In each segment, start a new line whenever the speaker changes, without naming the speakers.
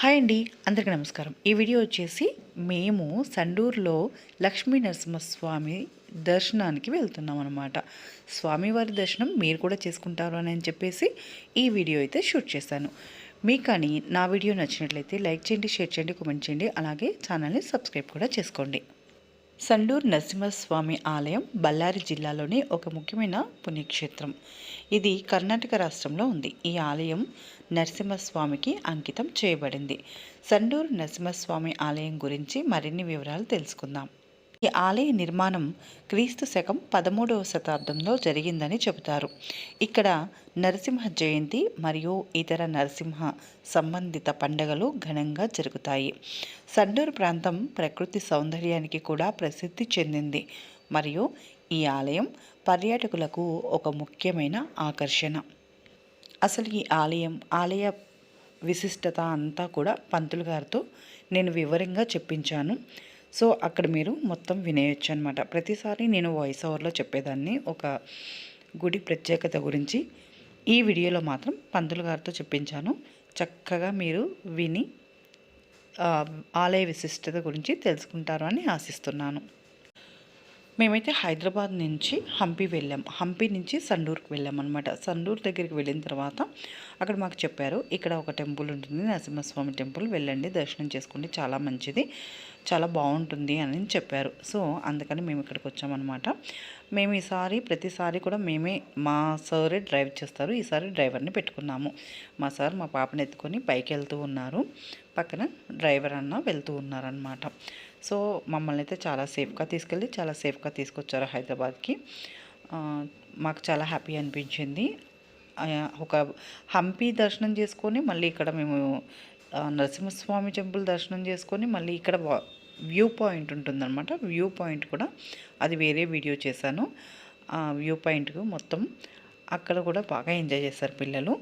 Hi అండి అందరికీ నమస్కారం. ఈ వీడియో వచ్చేసి మేము సండూరులో లక్ష్మీ నరసింహస్వామి దర్శనానికి వెళ్తున్నాం అనమాట స్వామివారి దర్శనం మీరు కూడా చేసుకుంటారు అని చెప్పేసి ఈ వీడియో అయితే షూట్ చేశాను. మీకు కానీ నా వీడియో నచ్చినట్లయితే లైక్ చేయండి షేర్ చేయండి కామెంట్ చేయండి. అలాగే ఛానల్ని సబ్స్క్రైబ్ కూడా చేసుకోండి. సండూర్ నరసింహస్వామి ఆలయం బళ్ళారి జిల్లాలోని ఒక ముఖ్యమైన పుణ్యక్షేత్రం. ఇది కర్ణాటక రాష్ట్రంలో ఉంది. ఈ ఆలయం నరసింహస్వామికి అంకితం చేయబడింది. సండూర్ నరసింహస్వామి ఆలయం గురించి మరిన్ని వివరాలు తెలుసుకుందాం. ఈ ఆలయ నిర్మాణం క్రీస్తు శకం పదమూడవ శతాబ్దంలో జరిగిందని చెబుతారు. ఇక్కడ నరసింహ జయంతి మరియు ఇతర నరసింహ సంబంధిత పండుగలు ఘనంగా జరుగుతాయి. సండూరు ప్రాంతం ప్రకృతి సౌందర్యానికి కూడా ప్రసిద్ధి చెందింది మరియు ఈ ఆలయం పర్యాటకులకు ఒక ముఖ్యమైన ఆకర్షణ. అసలు ఈ ఆలయం ఆలయ విశిష్టత అంతా కూడా పంతులు గారితో నేను వివరంగా చెప్పించాను. సో అక్కడ మీరు మొత్తం వినేయచ్చు అనమాట ప్రతిసారి నేను వాయిస్ ఓవర్లో చెప్పేదాన్ని. ఒక గుడి ప్రత్యేకత గురించి ఈ వీడియోలో మాత్రం పంతులు గారితో చెప్పించాను. చక్కగా మీరు విని ఆలయ విశిష్టత గురించి తెలుసుకుంటారు అని ఆశిస్తున్నాను. మేమైతే హైదరాబాద్ నుంచి హంపి వెళ్ళాం. హంపి నుంచి సండూర్కి వెళ్ళాం అనమాట సండూర్ దగ్గరికి వెళ్ళిన తర్వాత అక్కడ మాకు చెప్పారు ఇక్కడ ఒక టెంపుల్ ఉంటుంది నరసింహస్వామి టెంపుల్ వెళ్ళండి దర్శనం చేసుకోండి చాలా మంచిది చాలా బాగుంటుంది అని చెప్పారు. సో అందుకని మేము ఇక్కడికి వచ్చామన్నమాట మేము ఈసారి ప్రతిసారి కూడా మేమే మా సారే డ్రైవ్ చేస్తారు ఈసారి డ్రైవర్ని పెట్టుకున్నాము. మా సార్ మా పాపని ఎత్తుకొని పైకి వెళ్తూ ఉన్నారు. పక్కన డ్రైవర్ అన్న వెళ్తూ ఉన్నారనమాట సో మమ్మల్ని అయితే చాలా సేఫ్గా తీసుకెళ్ళి చాలా సేఫ్గా తీసుకొచ్చారు హైదరాబాద్కి. మాకు చాలా హ్యాపీ అనిపించింది. ఒక హంపి దర్శనం చేసుకొని మళ్ళీ ఇక్కడ మేము నరసింహస్వామి టెంపుల్ దర్శనం చేసుకొని మళ్ళీ ఇక్కడ వ్యూ పాయింట్ ఉంటుందన్నమాట. వ్యూ పాయింట్ కూడా అది వేరే వీడియో చేశాను. వ్యూ పాయింట్కు మొత్తం అక్కడ కూడా బాగా ఎంజాయ్ చేస్తారు పిల్లలు.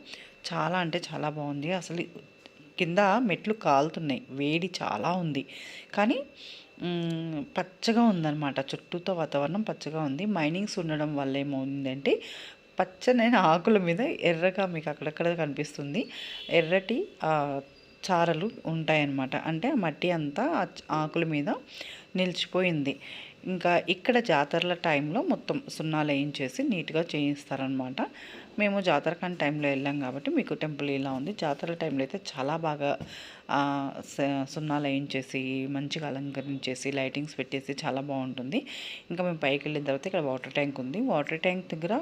చాలా అంటే చాలా బాగుంది. అసలు కింద మెట్లు కాలుతున్నాయి. వేడి చాలా ఉంది. కానీ పచ్చగా ఉందన్నమాట. చుట్టూతో వాతావరణం పచ్చగా ఉంది. మైనింగ్స్ ఉండడం వల్ల ఏమవుందంటే పచ్చనైన ఆకుల మీద ఎర్రగా మీకు అక్కడక్కడ కనిపిస్తుంది. ఎర్రటి చారలు ఉంటాయన్నమాట. అంటే మట్టి అంతా ఆకుల మీద నిలిచిపోయింది. ఇంకా ఇక్కడ జాతరల టైంలో మొత్తం సున్నాలు వేయించేసి నీట్గా చేయిస్తారనమాట. మేము జాతర కాని టైంలో వెళ్ళాం కాబట్టి మీకు టెంపుల్ ఇలా ఉంది. జాతర టైంలో అయితే చాలా బాగా సున్నాలు వేయించేసి మంచిగా అలంకరించేసి లైటింగ్స్ పెట్టేసి చాలా బాగుంటుంది. ఇంకా మేము పైకి వెళ్ళిన తర్వాత ఇక్కడ వాటర్ ట్యాంక్ ఉంది. వాటర్ ట్యాంక్ దగ్గర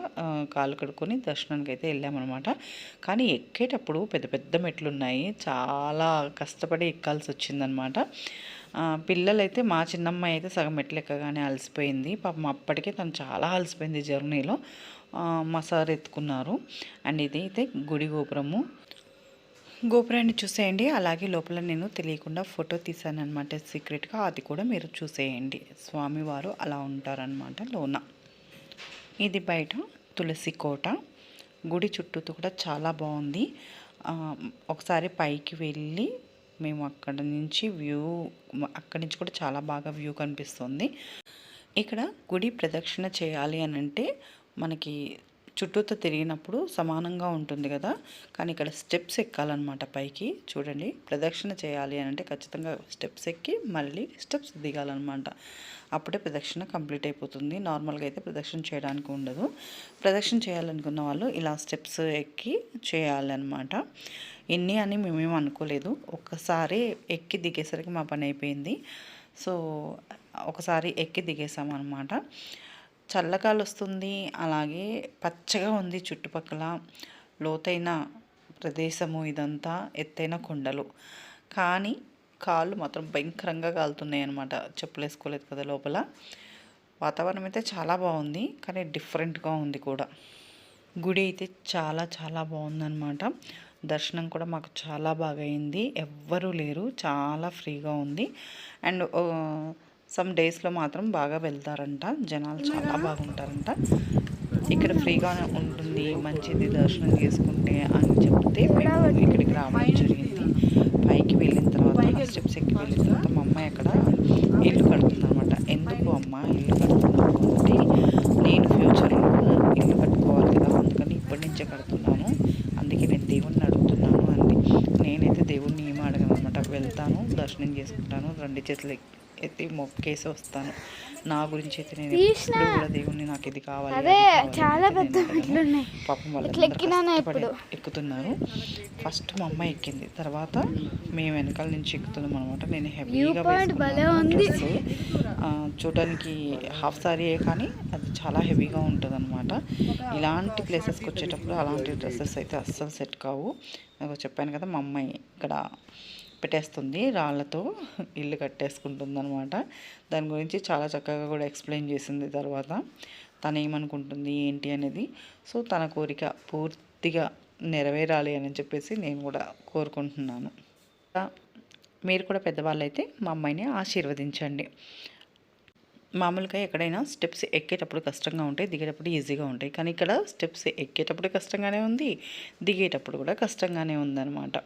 కాలు కడుక్కొని దర్శనానికి అయితే వెళ్ళామన్నమాట. కానీ ఎక్కేటప్పుడు పెద్ద పెద్ద మెట్లు ఉన్నాయి చాలా కష్టపడి ఎక్కాల్సి వచ్చిందనమాట పిల్లలైతే మా చిన్నమ్మాయి అయితే సగం మెట్లు ఎక్కగానే అలసిపోయింది. పాపం అప్పటికే తను చాలా అలసిపోయింది జర్నీలో. మా సార్ ఎత్తుకున్నారు. అండ్ ఇది అయితే గుడి గోపురము. గోపురాన్ని చూసేయండి. అలాగే లోపల నేను తెలియకుండా ఫోటో తీసాను అనమాట సీక్రెట్గా అది కూడా మీరు చూసేయండి. స్వామివారు అలా ఉంటారనమాట లోన. ఇది బయట తులసి కోట. గుడి చుట్టూతో కూడా చాలా బాగుంది. ఒకసారి పైకి వెళ్ళి మేము అక్కడ నుంచి వ్యూ అక్కడి నుంచి కూడా చాలా బాగా వ్యూ కనిపిస్తుంది. ఇక్కడ గుడి ప్రదక్షిణ చేయాలి అని అంటే మనకి చుట్టూతో తిరిగినప్పుడు సమానంగా ఉంటుంది కదా. కానీ ఇక్కడ స్టెప్స్ ఎక్కాలన్నమాట పైకి. చూడండి ప్రదక్షిణ చేయాలి అని అంటే ఖచ్చితంగా స్టెప్స్ ఎక్కి మళ్ళీ స్టెప్స్ దిగాలన్నమాట. అప్పుడే ప్రదక్షిణ కంప్లీట్ అయిపోతుంది. నార్మల్గా అయితే ప్రదక్షిణ చేయడానికి ఉండదు. ప్రదక్షిణ చేయాలనుకున్న వాళ్ళు ఇలా స్టెప్స్ ఎక్కి చేయాలన్నమాట. ఎన్ని అని మేమేం అనుకోలేదు. ఒక్కసారి ఎక్కి దిగేసరికి మా పని అయిపోయింది. సో ఒకసారి ఎక్కి దిగేసామన్నమాట. చల్లగాలి వస్తుంది అలాగే పచ్చగా ఉంది చుట్టుపక్కల లోతైన ప్రదేశము ఇదంతా ఎత్తైన కొండలు. కానీ కాళ్ళు మాత్రం భయంకరంగా కాలుతున్నాయి అనమాట చెప్పులు వేసుకోలేదు కదా లోపల. వాతావరణం అయితే చాలా బాగుంది. కానీ డిఫరెంట్గా ఉంది కూడా. గుడి అయితే చాలా చాలా బాగుందన్నమాట. దర్శనం కూడా మాకు చాలా బాగా అయింది ఎవ్వరూ లేరు. చాలా ఫ్రీగా ఉంది. అండ్ సమ్ డేస్లో మాత్రం బాగా వెళ్తారంట. జనాలు చాలా బాగుంటారంట. ఇక్కడ ఫ్రీగా ఉంటుంది. మంచిది దర్శనం చేసుకుంటే అని చెప్తే మేము ఇక్కడికి రావడం జరిగింది. పైకి వెళ్ళిన తర్వాత స్టెప్స్ ఎక్కి వెళ్ళిన తర్వాత మా అమ్మాయి అక్కడ ఇల్లు కడుతుంది అనమాట ఎందుకు అమ్మ ఇల్లు కడుతున్నాను అంటే నేను ఫ్యూచర్లో ఇల్లు కట్టుకోవాలి కదా అందుకని ఇప్పటి నుంచే కడుతున్నాను. అందుకే నేను దేవుణ్ణి అడుగుతున్నాను అంది. నేనైతే దేవుణ్ణి ఏమీ అడగను అనమాట వెళ్తాను దర్శనం చేసుకుంటాను రెండు చేతులు ఎత్తి మొక్కేసి వస్తాను. నా గురించి అయితే నేను ఎప్పుడు కూడా దేవుణ్ణి నాకు ఇది కావాలి అది
చాలా పెద్ద
పాపం వాళ్ళు? ఎక్కుతున్నారు ఫస్ట్ మా అమ్మ ఎక్కింది. తర్వాత మేము వెనకాల నుంచి ఎక్కుతున్నాం అనమాట నేను హెవీగా
ఉంది.
చూడడానికి హాఫ్ సారీయే కానీ అది చాలా హెవీగా ఉంటుంది అనమాట ఇలాంటి ప్లేసెస్కి వచ్చేటప్పుడు అలాంటి డ్రెస్సెస్ అయితే అస్సలు సెట్ కావు. నాకు చెప్పాను కదా మా అమ్మాయి ఇక్కడ పెట్టేస్తుంది రాళ్ళతో ఇల్లు కట్టేసుకుంటుంది అనమాట దాని గురించి చాలా చక్కగా కూడా ఎక్స్ప్లెయిన్ చేసింది తర్వాత. తను ఏమనుకుంటుంది ఏంటి అనేది. సో తన కోరిక పూర్తిగా నెరవేరాలి అని చెప్పేసి నేను కూడా కోరుకుంటున్నాను. మీరు కూడా పెద్దవాళ్ళు అయితే మా అమ్మాయిని ఆశీర్వదించండి. మామూలుగా ఎక్కడైనా స్టెప్స్ ఎక్కేటప్పుడు కష్టంగా ఉంటాయి దిగేటప్పుడు ఈజీగా ఉంటాయి. కానీ ఇక్కడ స్టెప్స్ ఎక్కేటప్పుడు కష్టంగానే ఉంది దిగేటప్పుడు కూడా కష్టంగానే ఉందన్నమాట.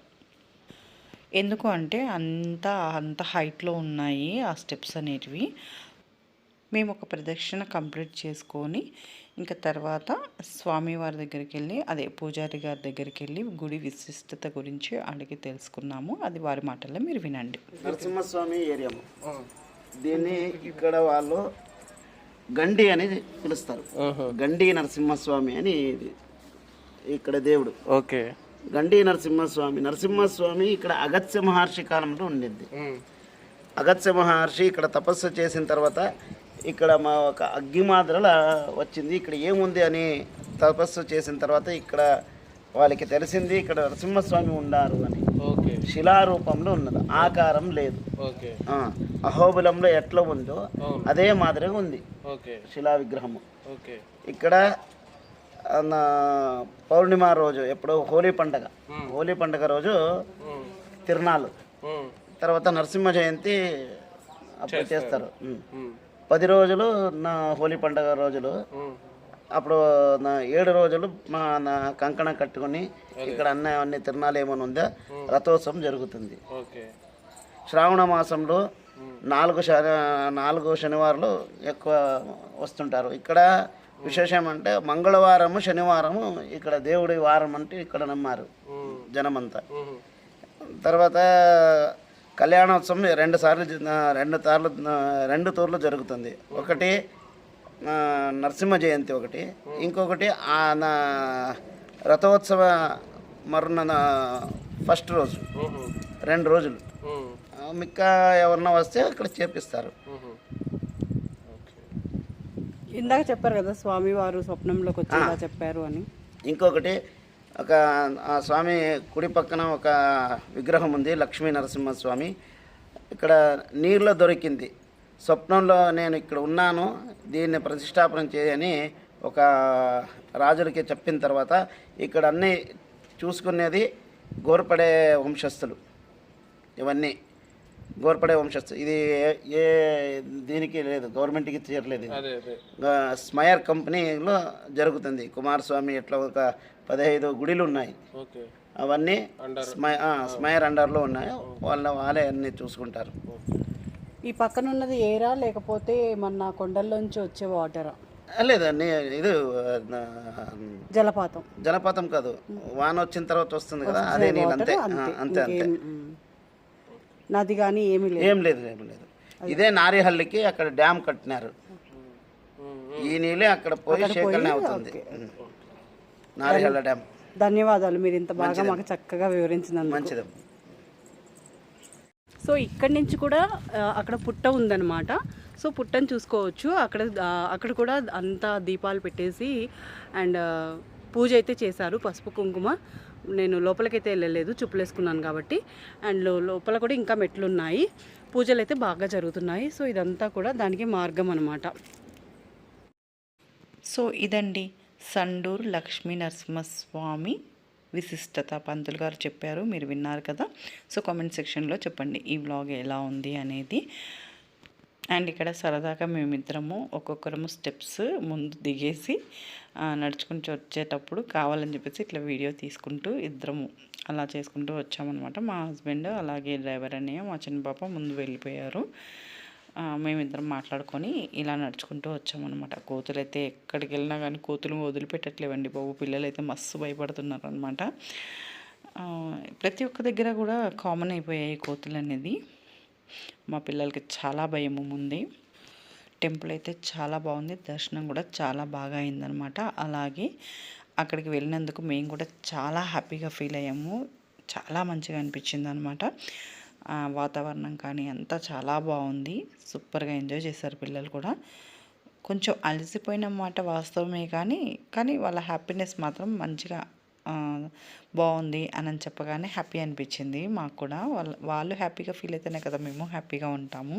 ఎందుకు అంటే అంత అంత హైట్లో ఉన్నాయి ఆ స్టెప్స్ అనేటివి. మేము ఒక ప్రదక్షిణ కంప్లీట్ చేసుకొని ఇంకా తర్వాత స్వామివారి దగ్గరికి వెళ్ళి అదే పూజారి గారి దగ్గరికి వెళ్ళి గుడి విశిష్టత గురించి అడిగి తెలుసుకున్నాము. అది వారి మాటల్లో మీరు వినండి.
నరసింహస్వామి ఏరియాము దీన్ని ఇక్కడ వాళ్ళు గండి అని పిలుస్తారు. గండి నరసింహస్వామి అని. ఇక్కడ దేవుడు.
ఓకే.
గండి నరసింహస్వామి. నరసింహస్వామి ఇక్కడ అగత్య మహర్షి కాలంలో ఉండింది. అగత్య మహర్షి ఇక్కడ తపస్సు చేసిన తర్వాత ఇక్కడ మా ఒక అగ్గిమాద్రల వచ్చింది. ఇక్కడ ఏముంది అని తపస్సు చేసిన తర్వాత ఇక్కడ వాళ్ళకి తెలిసింది ఇక్కడ నరసింహస్వామి ఉన్నారు అని.
ఓకే.
శిలారూపంలో ఉన్నది. ఆకారం లేదు. అహోబిలంలో ఎట్లా ఉందో. అదే మాదిరిగా ఉంది.
ఓకే.
శిలా విగ్రహము
ఓకే.
ఇక్కడ పౌర్ణిమ రోజు ఎప్పుడో హోలీ పండగ. హోలీ పండగ రోజు తిరునాళ్ళు. తర్వాత నరసింహ జయంతి అప్పుడు చేస్తారు. పది రోజులు నా హోలీ పండగ రోజులు. అప్పుడు నా ఏడు రోజులు మా నా కంకణం కట్టుకొని ఇక్కడ అన్న అన్ని తిరునాళ్ళు ఏమైనా ఉందో? రథోత్సవం జరుగుతుంది. శ్రావణ మాసంలో నాలుగు నాలుగు శనివారాలు ఎక్కువ వస్తుంటారు. ఇక్కడ విశేషం అంటే మంగళవారము శనివారము ఇక్కడ దేవుడి వారం అంటే ఇక్కడ నమ్మారు జనమంతా. తర్వాత కళ్యాణోత్సవం రెండు సార్లు రెండు సార్లు రెండు తూర్లు జరుగుతుంది. ఒకటి నరసింహ జయంతి ఒకటి. ఇంకొకటి ఆ నా రథోత్సవ మరున ఫస్ట్ రోజు. రెండు రోజులు. మిక్క ఎవరన్నా వస్తే అక్కడ చేపిస్తారు.
ఇందాక చెప్పారు కదా స్వామివారు స్వప్నంలోకి వచ్చి ఇలా చెప్పారు అని.
ఇంకొకటి ఒక ఆ స్వామి కుడి పక్కన ఒక విగ్రహం ఉంది లక్ష్మీ నరసింహస్వామి ఇక్కడ నీరులో దొరికింది. స్వప్నంలో నేను ఇక్కడ ఉన్నాను దీన్ని ప్రతిష్టాపన చేయని ఒక రాజులకి చెప్పిన తర్వాత ఇక్కడ అన్నీ చూసుకునేది గోర్పడే వంశస్థులు. ఇవన్నీ. గోర్పడే వంశస్థు. ఇది ఏ- దీనికి లేదు గవర్నమెంట్కి ఆ, స్మయర్ కంపెనీలో జరుగుతుంది. కుమారస్వామి ఇట్లా ఒక పదహైదు గుడిలు ఉన్నాయి.
ఓకే.
అవన్నీ స్మయర్ అండర్లో ఉన్నాయి వాళ్ళ వాళ్ళే అన్నీ చూసుకుంటారు.
ఈ పక్కన ఉన్నది ఏరా లేకపోతే మన కొండల్లోంచి వచ్చే వాటరా?
లేదండి ఇది
జలపాతం.
జలపాతం కాదు. వాన వచ్చిన తర్వాత వస్తుంది కదా అదే నీళ్ళు అంతే.
అంతే.
అంతే.
నది కానీ ఏమీ లేదు.
ఏం లేదు ఏం లేదు. ఇదే నారిహల్లికి అక్కడ డ్యామ్ కట్టినారు. ఈ నీళ్ళే అక్కడ పోయి సేకరణ అవుతుంది. నారిహల్ల డ్యామ్.
ధన్యవాదాలు మీరు ఇంత బాగా మాకు చక్కగా వివరించినందుకు.
మంచిది.
సో ఇక్కడి నుంచి కూడా అక్కడ పుట్ట ఉందన్నమాట. సో పుట్టని చూసుకోవచ్చు. అక్కడ అక్కడ కూడా అంతా దీపాలు పెట్టేసి అండ్ పూజ అయితే చేశారు పసుపు కుంకుమ. నేను లోపలికైతే వెళ్ళలేదు చూపులేసుకున్నాను కాబట్టి. అండ్ లోపల కూడా ఇంకా మెట్లు ఉన్నాయి పూజలు అయితే బాగా జరుగుతున్నాయి. సో ఇదంతా కూడా దానికి మార్గం అనమాట
సో ఇదండి సండూర్ లక్ష్మీ నరసింహస్వామి విశిష్టత. పంతులు గారు చెప్పారు మీరు విన్నారు కదా. సో కామెంట్ సెక్షన్లో చెప్పండి ఈ వ్లాగ్ ఎలా ఉంది అనేది. అండ్ ఇక్కడ సరదాగా మేమిద్దరము ఒక్కొక్కరము స్టెప్స్ ముందు దిగేసి నడుచుకుని నడుచుకుంటూ వచ్చేటప్పుడు కావాలని చెప్పేసి ఇట్లా వీడియో తీసుకుంటూ ఇద్దరము అలా చేసుకుంటూ వచ్చామన్నమాట. మా హస్బెండ్ అలాగే డ్రైవర్ అన్నయ్య మా చిన్న పాప ముందు వెళ్ళిపోయారు. మేమిద్దరం మాట్లాడుకొని ఇలా నడుచుకుంటూ వచ్చామన్నమాట. కోతులు అయితే ఎక్కడికి వెళ్ళినా కానీ కోతులు వదిలిపెట్టట్లేవండి బాబు పిల్లలు అయితే మస్తు భయపడుతున్నారు అనమాట ప్రతి ఒక్క దగ్గర కూడా కామన్ అయిపోయాయి కోతులు అనేది మా పిల్లలకి చాలా భయం ఉంది. టెంపుల్ అయితే చాలా బాగుంది. దర్శనం కూడా చాలా బాగా అయిందనమాట అలాగే అక్కడికి వెళ్ళినందుకు మేము కూడా చాలా హ్యాపీగా ఫీల్ అయ్యాము. చాలా మంచిగా అనిపించింది అనమాట వాతావరణం కానీ అంతా చాలా బాగుంది. సూపర్గా ఎంజాయ్ చేశారు పిల్లలు కూడా. కొంచెం అలసిపోయిన మాట వాస్తవమే కానీ కానీ వాళ్ళ హ్యాపీనెస్ మాత్రం మంచిగా బాగుంది అని చెప్పగానే హ్యాపీ అనిపించింది మాకు కూడా. వాళ్ళ వాళ్ళు హ్యాపీగా ఫీల్ అయితేనే కదా మేము హ్యాపీగా ఉంటాము.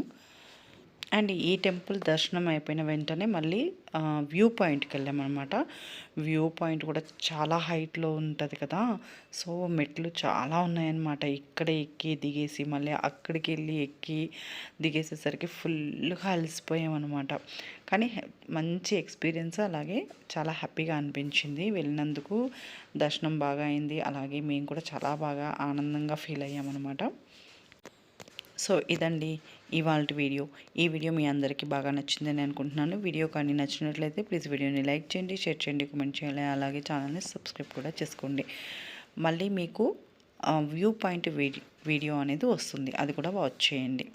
అండ్ ఈ టెంపుల్ దర్శనం అయిపోయిన వెంటనే మళ్ళీ వ్యూ పాయింట్కి వెళ్ళామన్నమాట వ్యూ పాయింట్ కూడా చాలా హైట్లో ఉంటుంది కదా. సో మెట్లు చాలా ఉన్నాయన్నమాట ఇక్కడ ఎక్కి దిగేసి మళ్ళీ అక్కడికి వెళ్ళి ఎక్కి దిగేసేసరికి ఫుల్గా అలసిపోయామన్నమాట కానీ మంచి ఎక్స్పీరియన్స్ అలాగే చాలా హ్యాపీగా అనిపించింది. వెళ్ళినందుకు దర్శనం బాగా అయింది. అలాగే మేము కూడా చాలా బాగా ఆనందంగా ఫీల్ అయ్యామన్నమాట. సో ఇదండి ఇవాళ వీడియో. ఈ వీడియో మీ అందరికీ బాగా నచ్చిందని అనుకుంటున్నాను. వీడియో కానీ నచ్చినట్లయితే ప్లీజ్ వీడియోని లైక్ చేయండి షేర్ చేయండి కమెంట్ చేయాలి అలాగే ఛానల్ని సబ్స్క్రైబ్ కూడా చేసుకోండి. మళ్ళీ మీకు వ్యూ పాయింట్ వీడియో అనేది వస్తుంది. అది కూడా వాచ్ చేయండి.